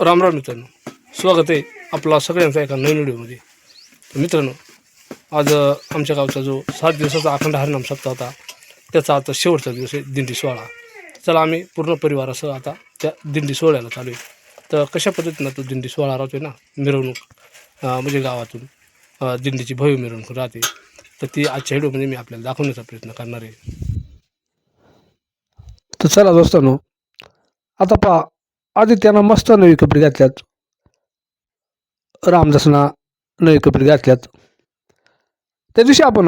राम राम मित्रांनो. स्वागत आहे आपला सगळ्यांचा एका नवीन व्हिडिओमध्ये. मित्रांनो आज आमच्या गावचा जो सात दिवसाचा अखंड हरिनाम सप्ताह होता त्याचा आता शेवटचा दिवस आहे दिंडी सोहळा. चला आम्ही पूर्ण परिवारासह आता त्या दिंडी सोहळ्याला चालू आहे. तर कशा पद्धतीनं तो दिंडी सोहळा राहतोय ना मिरवणूक म्हणजे गावातून दिंडीची भव्य मिरवणूक राहते. तर ती आजच्या व्हिडिओमध्ये मी आपल्याला दाखवण्याचा प्रयत्न करणार आहे. तर चला दोस्तांनो आता पहा आदित्यानं मस्त नवी कपडे घातल्यात. रामदासना नवी कपडे घातल्यात. त्या दिवशी आपण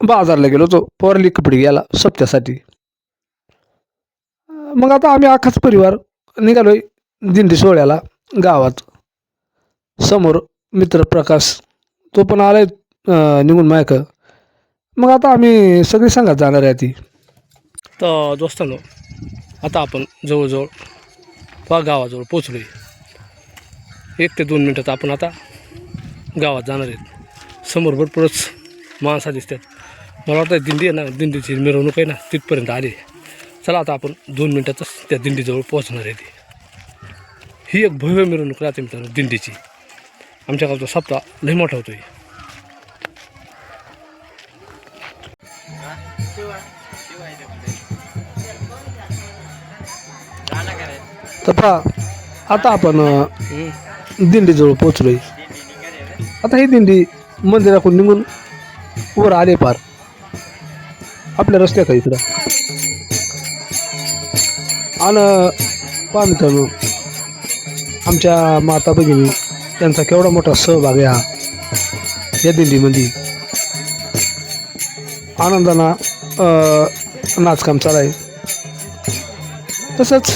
बाजारला गेलो होतो पोरली कपडे घ्यायला सप्त्यासाठी. मग आता आम्ही अख्खाच परिवार निघालोय दिंडी सोहळ्याला गावात. समोर मित्र प्रकाश तो पण आलाय निघून मायक. मग आता आम्ही सगळी संघात जाणार आहे ती. तर दोस्तांनो आता आपण जवळजवळ पा गावाजवळ पोचलो आहे एक ते दोन मिनटात आपण आता गावात जाणार आहेत. समोर भरपूरच माणसा दिसतात. मला वाटतं दिंडी आहे ना दिंडीची मिरवणूक आहे ना तिथपर्यंत आली. चला आता आपण दोन मिनटातच त्या दिंडीजवळ पोहोचणार आहे ती. ही एक भव्य मिरवणूक राहते मित्रांनो दिंडीची. आमच्या गावचा सप्ताह लई मोठा होतोय. तर आता आपण दिंडीजवळ पोचलोय आता ही दिंडी मंदिराकडून निघून वर आले पार. आपल्या रस्त्या का इकडं. आणि पहा मित्रांनो आमच्या माता भगिनी त्यांचा केवढा मोठा सहभाग आहे हा. या दिंडीमध्ये. आनंदानं नाचकाम चालू आहे तसंच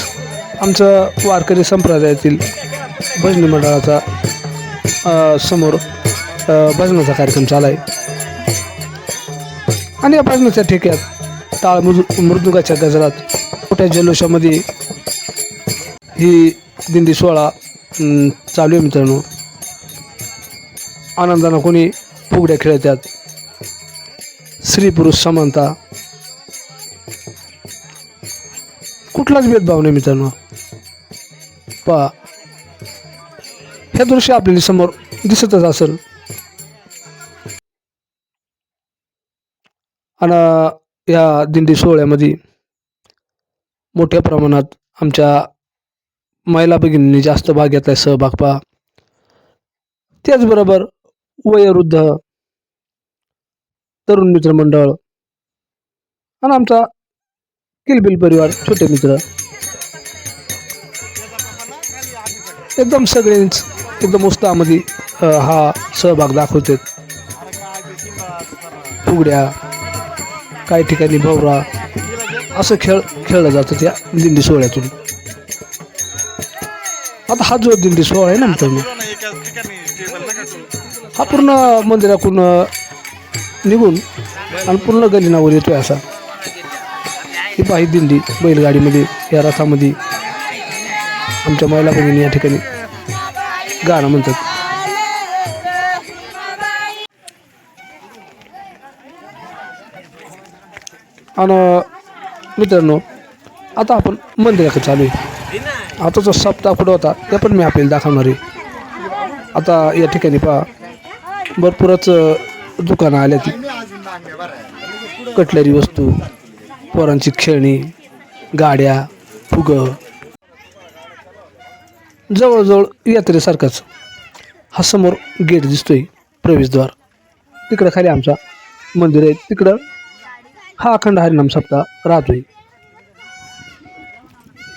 आमचं वारकरी संप्रदायातील भजनी मंडळाचा समोर भजनाचा कार्यक्रम चालू आहे आणि या भजनाच्या ठेक्यात टाळ मृदु मृदुंगाच्या गजरात मोठ्या जल्लोषामध्ये ही दिंडी सोहळा चालू आहे मित्रांनो. आनंदानं कोणी फुगड्या खेळतात स्त्री पुरुष समानता. कुठलाच भेदभाव नाही मित्रांनो. पहा हे दृश्य आपल्याला समोर दिसतच असेल. आणि या दिंडी सोहळ्यामध्ये मोठ्या प्रमाणात आमच्या महिला भगिनींनी जास्त भाग घेतलाय सहभाग पहा. त्याचबरोबर वयोवृद्ध तरुण मित्र मंडळ आणि आमचा किलबिल परिवार छोटे मित्र. एकदम सगळेच एकदम उत्साहामध्ये हा सहभाग दाखवतात. फुगड्या काही ठिकाणी भवरा असं खेळ खेळलं जातं त्या दिंडी सोहळ्यातून. आता हा जो दिंडी सोहळा आहे ना मित्रांनो हा पूर्ण मंदिराकडून निघून आणि पूर्ण गलिनावर येतोय असा. ही पाही दिंडी बैलगाडीमध्ये या रथामध्ये आमच्या महिला भगिनी या ठिकाणी गाणं म्हणतात. आणि मित्रांनो आता आपण मंदिराकडे चालू आहे. आता जो सप्ताह कुठं होता ते पण मी आपल्याला दाखवणार आहे. आता या ठिकाणी पहा भरपूरच दुकानं आल्या ती. कटलरी वस्तू पोरांची खेळणी गाड्या फुगं. जवळजवळ यात्रेसारखंच हा समोर गेट दिसतोय प्रवेशद्वार. तिकडं खाली आमचा मंदिर आहे. तिकडं हा अखंड हरिनाम सप्ताह राहतोय.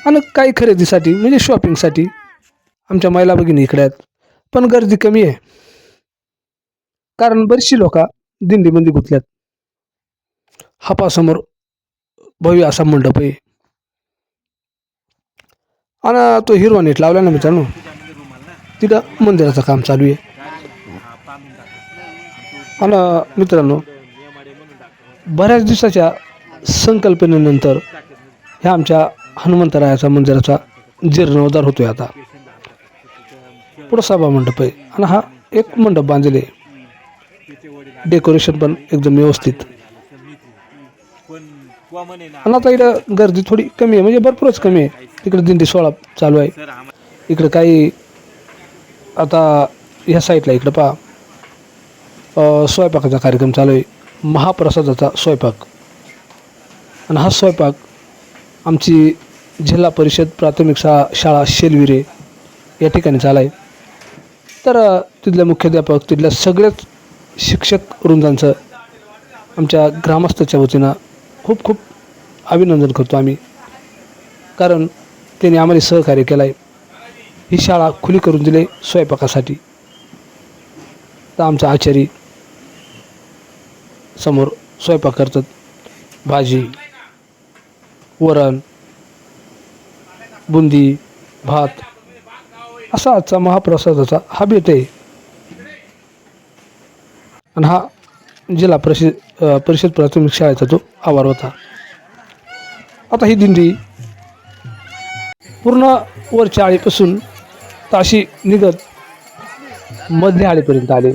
आणि काही खरेदीसाठी म्हणजे शॉपिंगसाठी आमच्या महिला भगिनी इकडे आहेत. पण गर्दी कमी आहे. कारण बरीचशी लोक दिंडीमध्ये गुंतल्यात. हापासमोर भव्य असा मंडप आहे. आणि तो हिरवा नेट लावला ना मित्रांनो तिथं मंदिराचं काम चालू आहे. आणि मित्रांनो बऱ्याच दिवसाच्या संकल्पनेनंतर ह्या आमच्या हनुमंतरायाचा मंदिराचा जीर्णोद्धार होतोय आता. पुढं सभा मंडप आहे आणि हा एक मंडप बांधले डेकोरेशन पण एकदम व्यवस्थित. आणि आता इकडं गर्दी थोडी कमी आहे म्हणजे भरपूरच कमी आहे. तिकडे दिंडी सोहळा चालू आहे. इकडे काही आता ह्या साईडला इकडं पहा. स्वयंपाकाचा कार्यक्रम चालू आहे. महाप्रसादाचा स्वयंपाक. आणि हा स्वयंपाक आमची जिल्हा परिषद प्राथमिक शा शाळा शेलविरे या ठिकाणी झाला आहे तर तिथल्या मुख्याध्यापक तिथल्या सगळ्याच शिक्षक वृंदांचं आमच्या ग्रामस्थाच्या वतीनं खूप खूप अभिनंदन करतो आम्ही. कारण त्यांनी आम्हाला सहकार्य केलं आहे ही शाळा खुली करून दिली स्वयंपाकासाठी. तर आमचा आचारी समोर स्वयंपाक करतात. भाजी वरण बुंदी भात. असा आजचा महाप्रसादाचा हा बेत आहे आणि हा जिल्हा परिषद परिषद प्राथमिक शाळेचा तो आवार होता. आता ही दिंडी पूर्ण वरच्या आळीपासून ताशी निघत मधल्या आळीपर्यंत आले.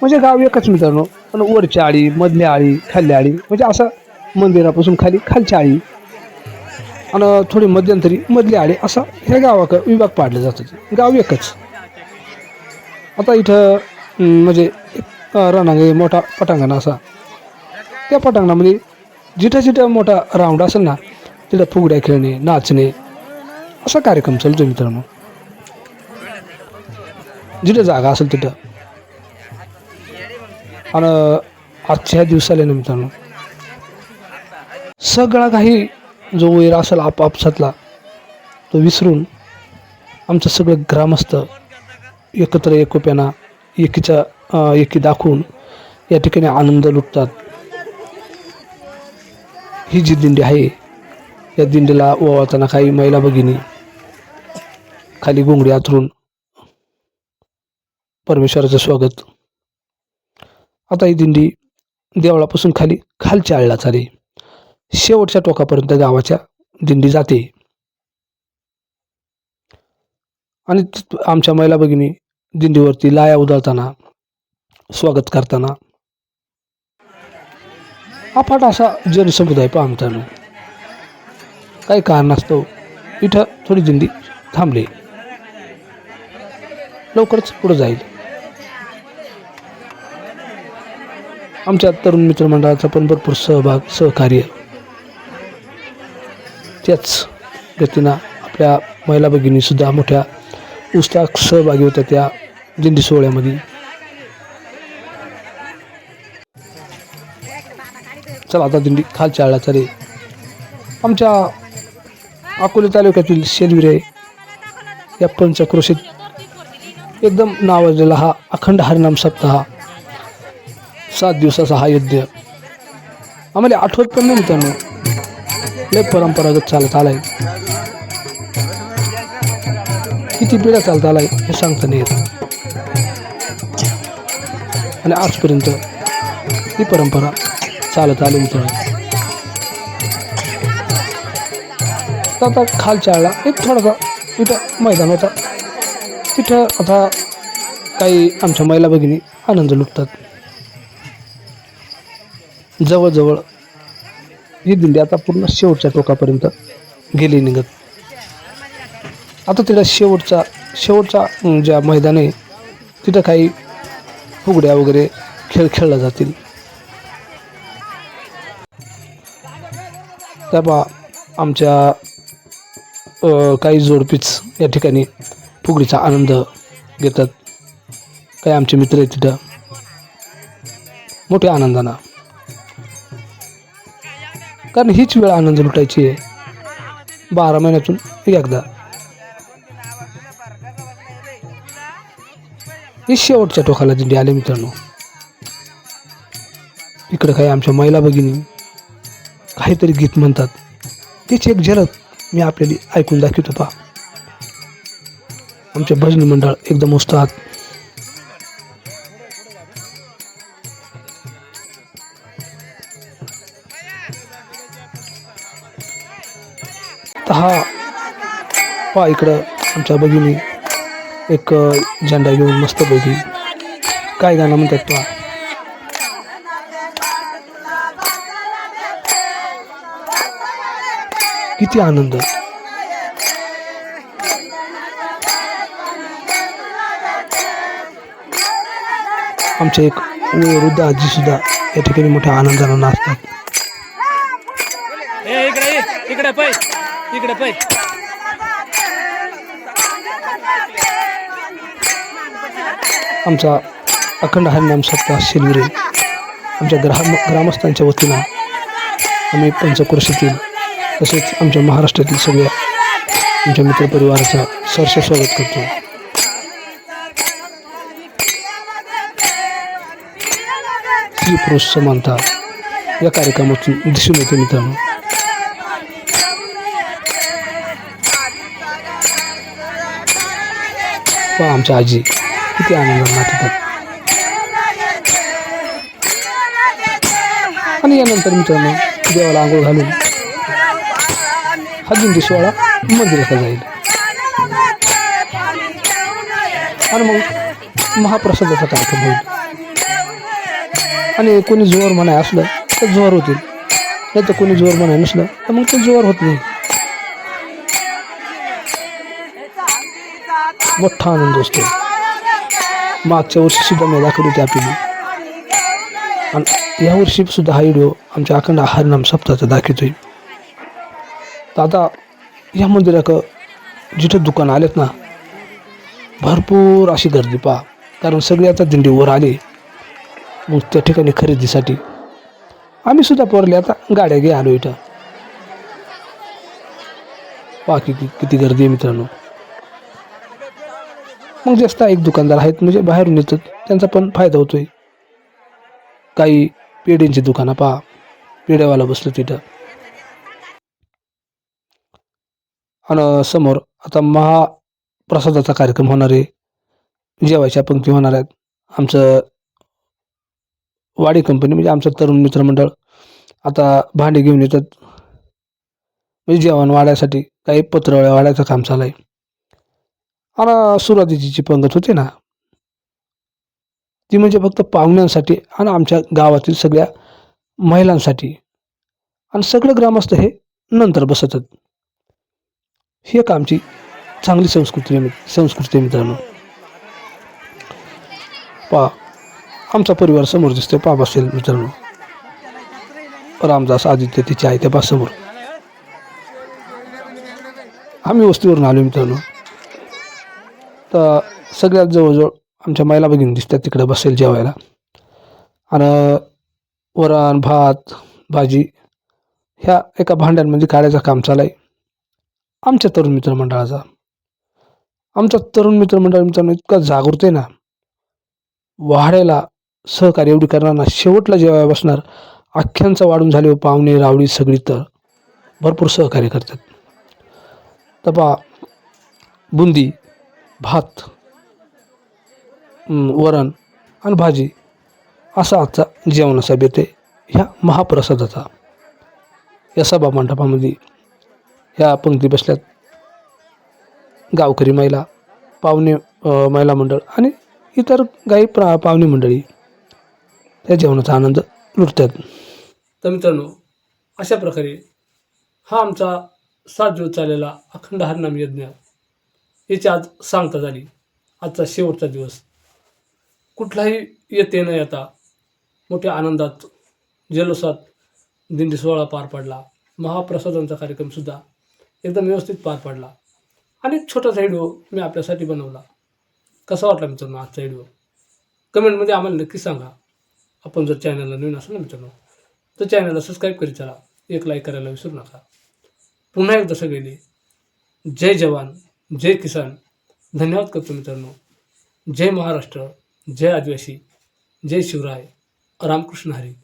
म्हणजे गाव एकच मित्रांनो पण वरच्या आळी मधल्या आळी खाल्ल्या आळी म्हणजे असं मंदिरापासून खाली खालच्या आळी आणि थोडी मध्यंतरी मधली आळी असा ह्या गावाक विभाग पाडले जातात गाव एकच. आता इथं म्हणजे रणांग मोठा पटांगण असा. त्या पटांगणामध्ये जिथं जिथं मोठा राऊंड असेल ना तिथं फुगड्या खेळणे नाचणे असा कार्यक्रम चालतो मित्रांनो. जिथं जागा असेल तिथं. आणि आजच्या दिवसाला निमित्तानं सगळा काही जो वैर असेल आपापसातला तो विसरून आमचं सगळं ग्रामस्थ एकत्र एकोप्याना एकीच्या एकी दाखवून या ठिकाणी आनंद लुटतात. ही जी दिंडी आहे या दिंडीला ओवाळताना काही महिला भगिनी खाली घोंगडी आतरून परमेश्वराचं स्वागत आता ही दिंडी देवळापासून खाली खालच्या आळला चाले शेवटच्या टोकापर्यंत गावाच्या दिंडी जाते. आणि आमच्या महिला भगिनी दिंडीवरती लाया उधळताना स्वागत करताना अफाट असा जनसमुदाय पहा काही काही कारणास्तव इथं थोडी दिंडी थांबली. लवकरच पुढे जाईल. आमच्या तरुण मित्रमंडळाचा पण भरपूर सहभाग सहकार्य. त्याच गतीनं आपल्या महिला भगिनीसुद्धा मोठ्या उत्साहात सहभागी होत्या त्या दिंडी सोहळ्यामध्ये. चला आता दिंडी खालच्या आळा चाले आमच्या अकोले तालुक्यातील शेलविरे या पंचक्रोशीत एकदम नावाजलेला हा अखंड हरिनाम सप्ताह सात दिवसाचा हा यज्ञ आम्हाला आठवत पण नाही मित्रांनो. लय परंपरागत चालत आलाय. किती पिढ्या चालत आलाय हे सांगता नाही येत. आणि आजपर्यंत ही परंपरा चालत आली मित्रांनो. आता खालच्या आळा एक थोडासा तिथं मैदान होता तिथं आता काही आमच्या महिला भगिनी आनंद लुटतात. जवळजवळ ही दिंडी आता पूर्ण शेवटच्या टोकापर्यंत गेली निघत. आता तिला शेवटचा शेवटचा ज्या मैदान आहे तिथं काही फुगड्या वगैरे खेळ खेळल्या जातील. त्या बा आमच्या काही जोडपीच या ठिकाणी फुगडीचा आनंद घेतात. काही आमचे मित्र आहेत तिथं. मोठ्या आनंदानं. कारण हीच वेळ आनंद लुटायची आहे. बारा महिन्यातून एकदा. ही शेवटच्या टोकाला दिंडी आले मित्रांनो. इकडे काही आमच्या महिला भगिनी काहीतरी गीत म्हणतात. त्याची एक झलक मी आपल्याला ऐकून दाखवतो पहा. आमचे भजनी मंडळ एकदम उत्साहात पहा इकडं आमच्या बघिनी एक झेंडा घेऊन मस्त बघी काय गाणं म्हणतात पहा. किती आनंद. आमचे एक वृद्ध आजी सुद्धा या ठिकाणी मोठ्या आनंदानं नाचतात. इकडे इकडे पै इकडे पै. आमचा अखंड हरिनाम सप्ताह शिलविरे. आमच्या ग्राम ग्रामस्थांच्या वतीनं आम्ही पंचक्रोशीतील तसेच आमच्या महाराष्ट्रातील सगळ्या आमच्या मित्रपरिवाराचा सरस स्वागत करतो. स्त्री पुरुष समानता या कार्यक्रमातून दिसून येते मित्रांनो. पहा आमच्या आजी. किती आनंद आणि यानंतर मित्रांनो देवाला आंघोळ घालून हा दिंडी सोहळा मंदिरात जाईल. आणि मग महाप्रसादाचा कार्यक्रम होईल. आणि कोणी जोर म्हणाय असलं तर जोर होतील. नाही तर कोणी जोर म्हणाय नसलं तर मग ते जोर होत नाही. मोठा आनंद असतो. मागच्या वर्षी सुद्धा मी दाखवली होती आपली आणि यावर्षी सुद्धा हा व्हिडिओ आमच्या अखंड हरनाम सप्ताहाचा दाखवतोय. तर आता या मंदिराकं जिथं दुकान आलेत ना भरपूर अशी गर्दी पहा. कारण सगळे आता दिंडी वर आले. मग त्या ठिकाणी खरेदीसाठी. आम्ही सुद्धा पोरले आता गाड्या घे आलो इथं. पहा किती किती गर्दी आहे मित्रांनो. मग जास्त एक दुकानदार आहेत म्हणजे बाहेरून येतात. त्यांचा पण फायदा होतोय. काही पेढ्यांची दुकानं पहा. पेढ्यावाला बसलो तिथं. आणि समोर आता महाप्रसादाचा कार्यक्रम होणार आहे. जेवायच्या पंक्ती होणार आहेत. आमचं वाडी कंपनी म्हणजे आमचं तरुण मित्रमंडळ आता भांडे घेऊन येतात. म्हणजे जेवण वाढायसाठी काही पत्रवळ्या वाढायचं काम चालू आहे. आणि सुरुवातीची जी पंगत होती ना. ती म्हणजे फक्त पाहुण्यांसाठी आणि आमच्या गावातील सगळ्या महिलांसाठी. आणि सगळे ग्रामस्थ हे नंतर बसतात ही एक आमची चांगली संस्कृती आहे संस्कृती मित्रांनो. पा आमचा परिवार समोर दिसतोय पा बसेल मित्रांनो. रामदास आदित्य तिच्या आहे त्या समोर आम्ही वस्तीवरून आलो मित्रांनो. तर सगळ्यात जवळजवळ आमच्या महिला भगिनी दिसतात तिकडे बसेल जेवायला. आणि वरण भात भाजी ह्या एका भांड्यांमध्ये काढायचं काम चालू आहे आमच्या तरुण मित्रमंडळाचा आमचा तरुण मित्रमंडळ मित्रांनो इतका जागृत आहे ना. वाढायला सहकार्य एवढी करणार ना. शेवटला जेवायला बसणार. अख्ख्यांचा वाढून झाले हो पाहुणे रावडी सगळी तर. भरपूर सहकार्य करतात. तपा बुंदी भात वरण आणि भाजी असा आजचा जेवणाचा बेत आहे ह्या महाप्रसादाचा या सभा मंडपामध्ये ह्या पंक्ती बसल्यात गावकरी महिला पाहुणे महिला मंडळ आणि इतर काही प्रा पाहुणे मंडळी त्या जेवणाचा आनंद लुटतात. तर मित्रांनो अशा प्रकारे हा आमचा सात दिवस चाललेला अखंड हरनाम यज्ञ याची आज सांगता झाली. आजचा शेवटचा दिवस. कुठलाही येते न येता मोठ्या आनंदात जल्लोषात दिंडी सोहळा पार पडला. महाप्रसादांचा कार्यक्रमसुद्धा एकदम व्यवस्थित पार पडला. आणि एक छोटासा व्हिडिओ मी आपल्यासाठी बनवला. कसा वाटला मित्रांनो आजचा व्हिडिओ? कमेंटमध्ये आम्हाला नक्की सांगा. आपण जर चॅनलला नवीन असेल ना मित्रांनो तर चॅनलला सबस्क्राईब करीत चला. एक लाईक करायला विसरू नका. पुन्हा एकदा सगळेले जय जवान. जय किसान. धन्यवाद करतो मित्रांनो. जय महाराष्ट्र जय आदिवासी जय शिवराय. रामकृष्ण हरी.